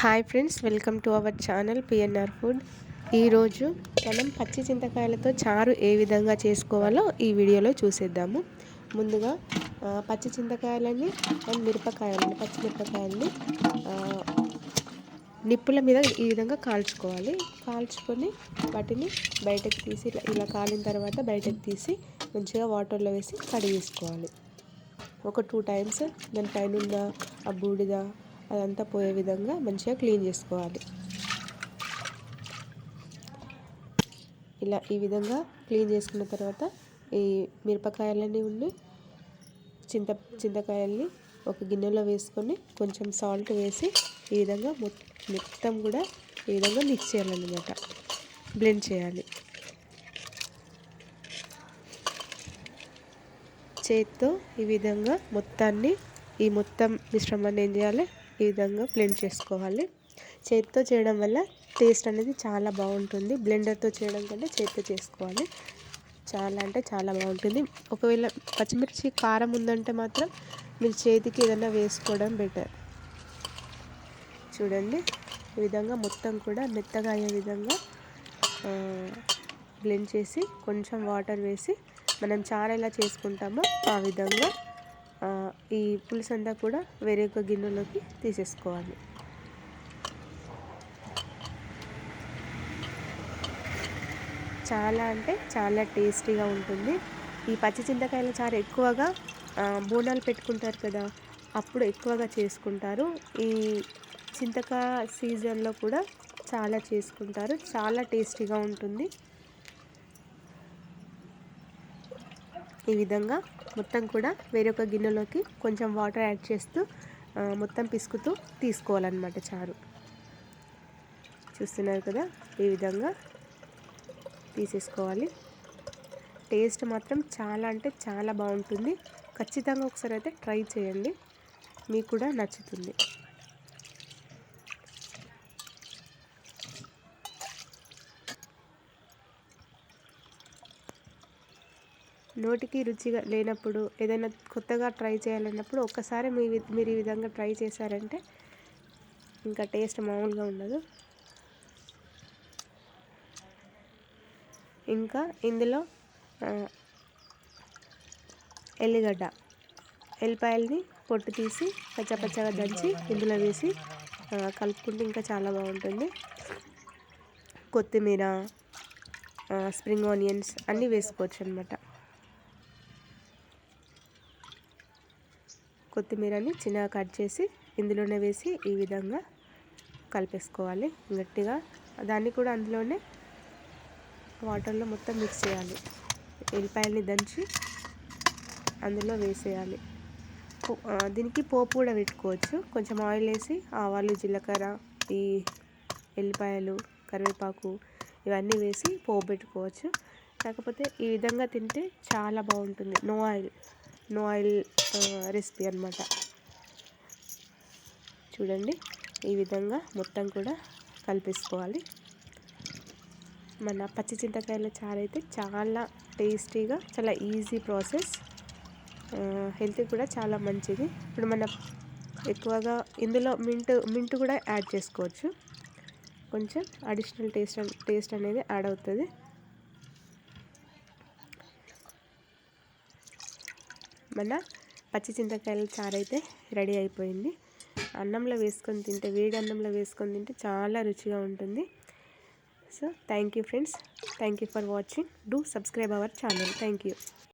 Hi friends welcome to our channel PNR food. ఈరోజు మనం పచ్చి చింతకాయలతో చారు ఏ విధంగా చేసుకోవాలో ఈ వీడియోలో చూసేద్దాము. ముందుగా పచ్చి చింతకాయలని అండ్ మిరపకాయలని పచ్చిమిరపకాయలని నిప్పుల మీద ఈ విధంగా కాల్చుకోవాలి. కాల్చుకొని వాటిని బయటకు తీసి ఇలా కాలిన తర్వాత బయటకు తీసి మంచిగా వాటర్లో వేసి కడిగేసుకోవాలి. ఒక టూ టైమ్స్ దానిపైన ఉన్న ఆ బూడిద అదంతా పోయే విధంగా మంచిగా క్లీన్ చేసుకోవాలి. ఇలా ఈ విధంగా క్లీన్ చేసుకున్న తర్వాత ఈ మిరపకాయలన్నీ ఉండి చింత చింతకాయల్ని ఒక గిన్నెలో వేసుకొని కొంచెం సాల్ట్ వేసి ఈ విధంగా మొత్తం కూడా ఈ విధంగా మిక్స్ చేయాలన్నమాట. బ్లెండ్ చేయాలి. చేత్తో ఈ విధంగా మొత్తాన్ని ఈ మొత్తం మిశ్రమాన్ని ఏం చేయాలి? ఈ విధంగా బ్లెండ్ చేసుకోవాలి. చేతితో చేయడం వల్ల టేస్ట్ అనేది చాలా బాగుంటుంది. బ్లెండర్తో చేయడం కంటే చేతితో చేసుకోవాలి. చాలా అంటే చాలా బాగుంటుంది. ఒకవేళ పచ్చిమిర్చి కారం ఉందంటే మాత్రం మీరు చేతికి ఏదైనా వేసుకోవడం బెటర్. చూడండి. ఈ విధంగా మొత్తం కూడా మెత్తగా అయ్యే విధంగా బ్లెండ్ చేసి కొంచెం వాటర్ వేసి మనం చారు ఎలా చేసుకుంటామో ఆ విధంగా ఈ పులుసు అంతా కూడా వేరే ఒక గిన్నెలోకి తీసేసుకోవాలి. చాలా అంటే చాలా టేస్టీగా ఉంటుంది. ఈ పచ్చి చింతకాయల చారు ఎక్కువగా బోనాలు పెట్టుకుంటారు కదా అప్పుడు ఎక్కువగా చేసుకుంటారు. ఈ చింతకాయ సీజన్లో కూడా చాలా చేసుకుంటారు. చాలా టేస్టీగా ఉంటుంది. ఈ విధంగా మొత్తం కూడా వేరొక గిన్నెలోకి కొంచెం వాటర్ యాడ్ చేస్తూ మొత్తం పిసుకుతూ తీసుకోవాలన్నమాట చారు. చూస్తున్నారు కదా ఈ విధంగా తీసేసుకోవాలి. టేస్ట్ మాత్రం చాలా అంటే చాలా బాగుంటుంది. ఖచ్చితంగా ఒకసారి అయితే ట్రై చేయండి. మీకు కూడా నచ్చుతుంది. నోటికి రుచిగా లేనప్పుడు ఏదైనా కొత్తగా ట్రై చేయాలన్నప్పుడు ఒక్కసారి మీ మీరు ఈ విధంగా ట్రై చేశారంటే ఇంకా టేస్ట్ మామూలుగా ఉండదు. ఇంకా ఇందులో ఎల్లిగడ్డ. ఎల్లిపాయల్ని పొట్టు తీసి పచ్చపచ్చగా దంచి ఇందులో వేసి కలుపుకుంటే ఇంకా చాలా బాగుంటుంది. కొత్తిమీర స్ప్రింగ్ ఆనియన్స్ అన్నీ వేసుకోవచ్చు అనమాట కొత్తిమీరని చిన్నగా కట్ చేసి ఇందులోనే వేసి ఈ విధంగా కలిపేసుకోవాలి గట్టిగా. దాన్ని కూడా అందులోనే వాటర్లో మొత్తం మిక్స్ చేయాలి. ఎల్లిపాయల్ని దంచి అందులో వేసేయాలి. దీనికి పోపు కూడా పెట్టుకోవచ్చు. కొంచెం ఆయిల్ వేసి ఆవాలు జీలకర్ర ఈ ఎల్లిపాయలు కరివేపాకు ఇవన్నీ వేసి పోపు పెట్టుకోవచ్చు. కాకపోతే ఈ విధంగా తింటే చాలా బాగుంటుంది. No oil. No oil recipe అనమాట చూడండి ఈ విధంగా మొత్తం కూడా కలిపేసుకోవాలి. మన పచ్చి చింతకాయల చారు అయితే చాలా టేస్టీగా చాలా ఈజీ ప్రాసెస్. హెల్త్ కూడా చాలా మంచిది. ఇప్పుడు మన ఎక్కువగా ఇందులో మింట్ మింట్ కూడా యాడ్ చేసుకోవచ్చు. కొంచెం అడిషనల్ టేస్ట్ టేస్ట్ అనేది యాడ్ అవుతుంది. మన పచ్చి చింతకాయల చారు అయితే రెడీ అయిపోయింది. అన్నంలో వేసుకొని తింటే వేడి అన్నంలో వేసుకొని తింటే చాలా రుచిగా ఉంటుంది. So thank you friends thank you for watching do subscribe our channel thank you